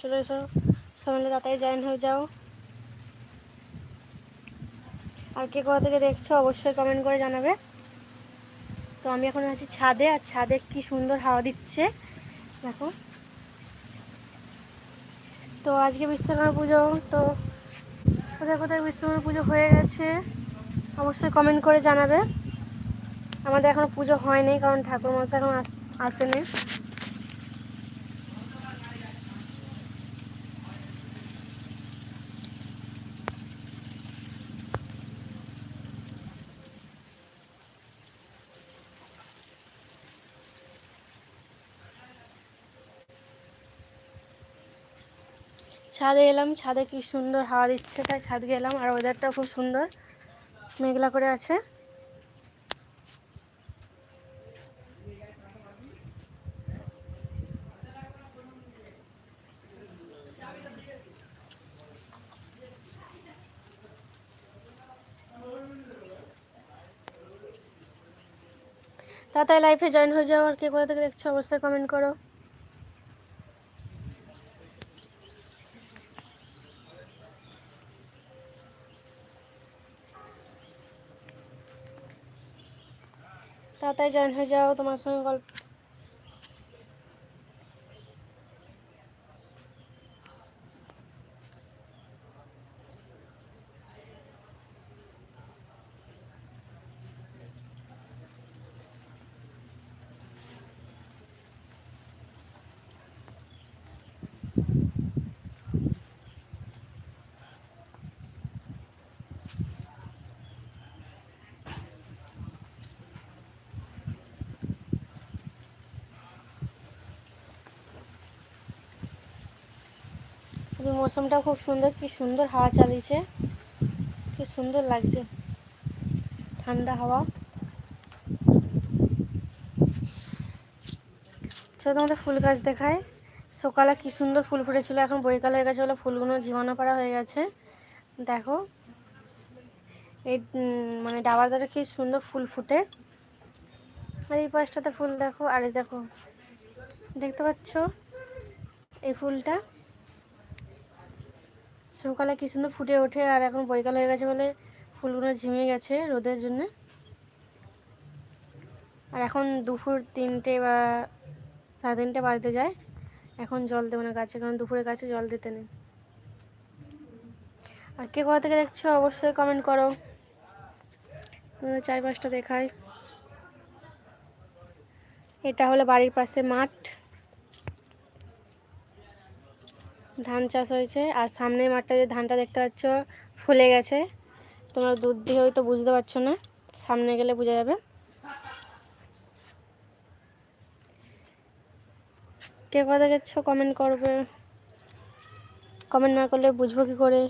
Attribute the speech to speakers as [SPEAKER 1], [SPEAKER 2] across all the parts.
[SPEAKER 1] চলে এসো। সবাই তাড়াতাড়ি জয়েন হয়ে যাও। আর কে কোথা থেকে দেখছ অবশ্যই কমেন্ট করে জানাবে। তো আমি এখন আছি ছাদে, আর ছাদে কি সুন্দর হাওয়া দিচ্ছে। দেখো। তো আজকে বিশ্বকর্মা পুজো, তো কোথায় কোথায় বিশ্বকর্মা পুজো হয়ে গেছে, অবশ্যই কমেন্ট করে জানাবে। আমাদের এখনও পুজো হয়নি, কারণ ঠাকুর মশাই এখন আসেনি। ছাদে এলাম, ছাদে কি সুন্দর হাওয়া দিচ্ছে, তাই ছাদ গেলাম আর ওয়েদারটাও খুব সুন্দর, মেঘলা করে আছে। তাড়াতাড়ি লাইফে জয়েন হয়ে যাও, আর কে কোথা থেকে দেখছ, অবশ্যই কমেন্ট করো। তাড়াতাড়ি জয়েন হয়ে যাও তোমার সঙ্গে গল্প মৌসুমটা খুব সুন্দর, কি সুন্দর হাওয়া চালিয়েছে। কি সুন্দর লাগছে। ঠান্ডা হাওয়া। চলো তোমাদের ফুল গাছ দেখায় সকালে কি সুন্দর ফুল ফুটেছিল, এখন বৈকাল হয়ে গেছে বলে ফুলগুলো জীবাণু পাড়া হয়ে গেছে। দেখো। এই মানে ডাবার ধারে কি সুন্দর ফুল ফুটে। আর এই পাশটাতে ফুল দেখো, আর দেখো। দেখতে পাচ্ছ? এই ফুলটা। সকালে কি সুন্দর ফুটে ওঠে আর এখন বৈকাল হয়ে গেছে বলে ফুলগুলো ঝিমিয়ে গেছে রোদের জন্য। আর এখন দুপুর তিনটে বা সাড়ে তিনটে বাজতে যায়। এখন জল দেবো না গাছে, কারণ দুপুরে গাছে জল দিতে নেই। আর কে কোথা থেকে দেখছ অবশ্যই কমেন্ট করো। তোমাদের চারপাশটা দেখায় এটা হলো বাড়ির পাশে মাঠ। ধান চাষ হয়েছে। আর সামনের মাঠটা যে ধানটা দেখতে পাচ্ছ, ফুলে গেছে। তোমরা দুধ দিয়ে হয়তো বুঝতে পারছ না, সামনে গেলে বোঝা যাবে। কে কথা গেছো কমেন্ট করবে। কমেন্ট না করলে বুঝব কি করে?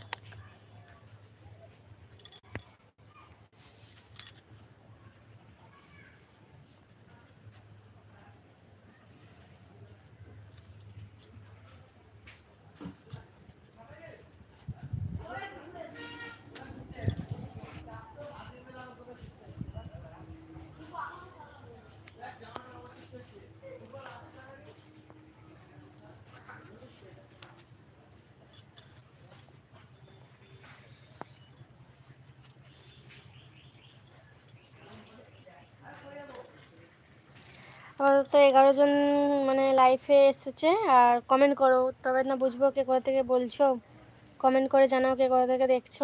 [SPEAKER 1] আপাতত এগারো জন মানে লাইফে এসেছে, আর কমেন্ট করো, তবে না বুঝব কে কোথা থেকে বলছো। কমেন্ট করে জানাও কে কোথা থেকে দেখছ।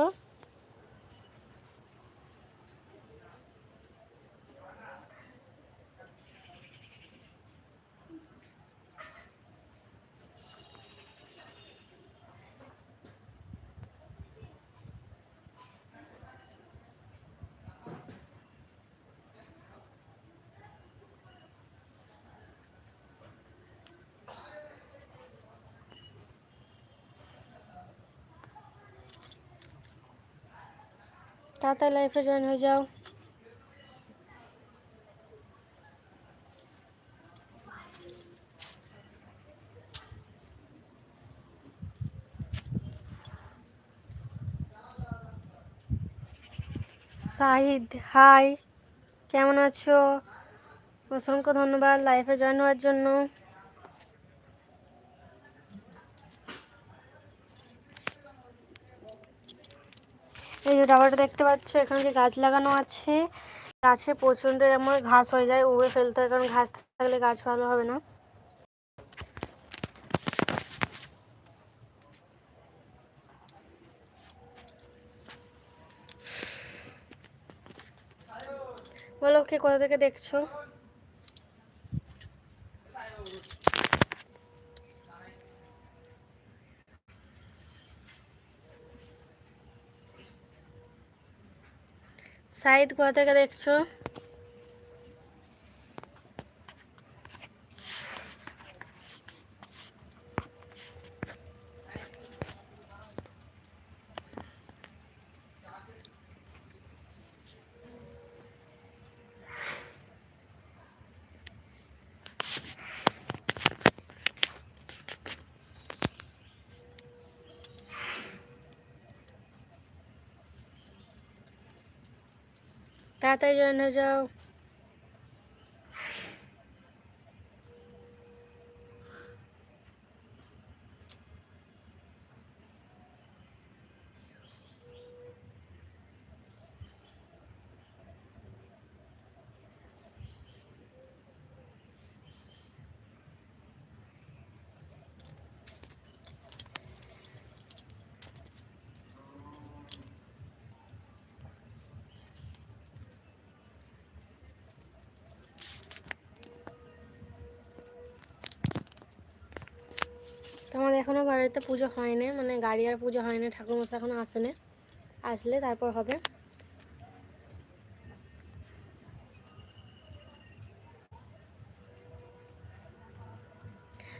[SPEAKER 1] তাড়াতাড়ি লাইফে জয়েন হয়ে যাও। সাহিদ হাই কেমন আছো? অসংখ্য ধন্যবাদ লাইফে জয়েন হওয়ার জন্য। ডাবাটা দেখতে পাচ্ছ, এখানে যে গাছ লাগানো আছে। গাছে প্রচণ্ড এমন ঘাস হয়ে যায়, উড়ে ফেলতে হয়, কারণ ঘাস থাকলে গাছ ভালো হবে না। বলো, কে কোথা থেকে দেখছ? সাইদ কোথা দেখছ? তাড়াতাড়ি জয়েন হয়ে যাও এখনও বাড়িতে পুজো হয়নি মানে গাড়ি আর পুজো হয়নি এখনও আসেনি। আসলে তারপর হবে।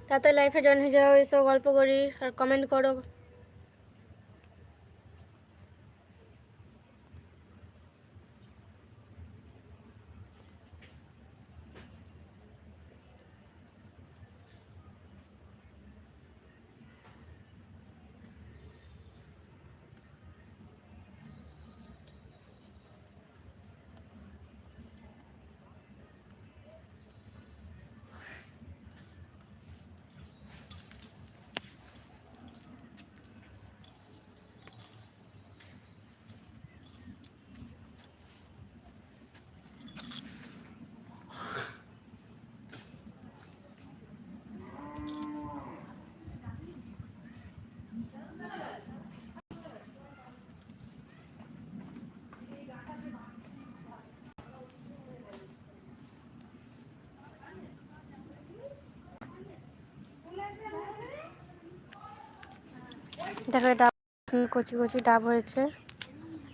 [SPEAKER 1] তাতে লাইফে জয়েন হয়ে যাও এসব গল্প করি, আর কমেন্ট করো। দেখো ডাব কচি কচি ডাব হয়েছে।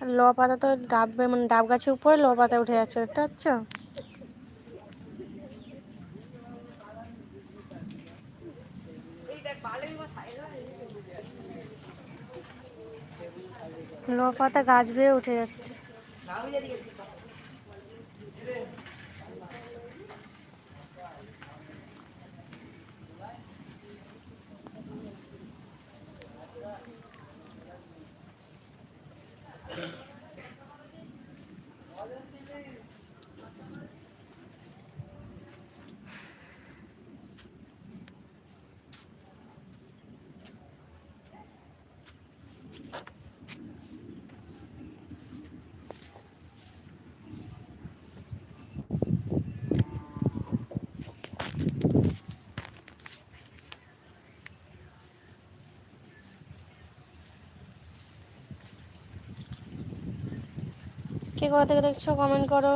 [SPEAKER 1] আর ল পাতা তো ডাব মানে ডাব গাছের উপরে ল পাতা উঠে যাচ্ছে, দেখতে পাচ্ছ? ল পাতা গাছ বেয়ে উঠে যাচ্ছে। কে কোথা থেকে দেখছ? কমেন্ট করো।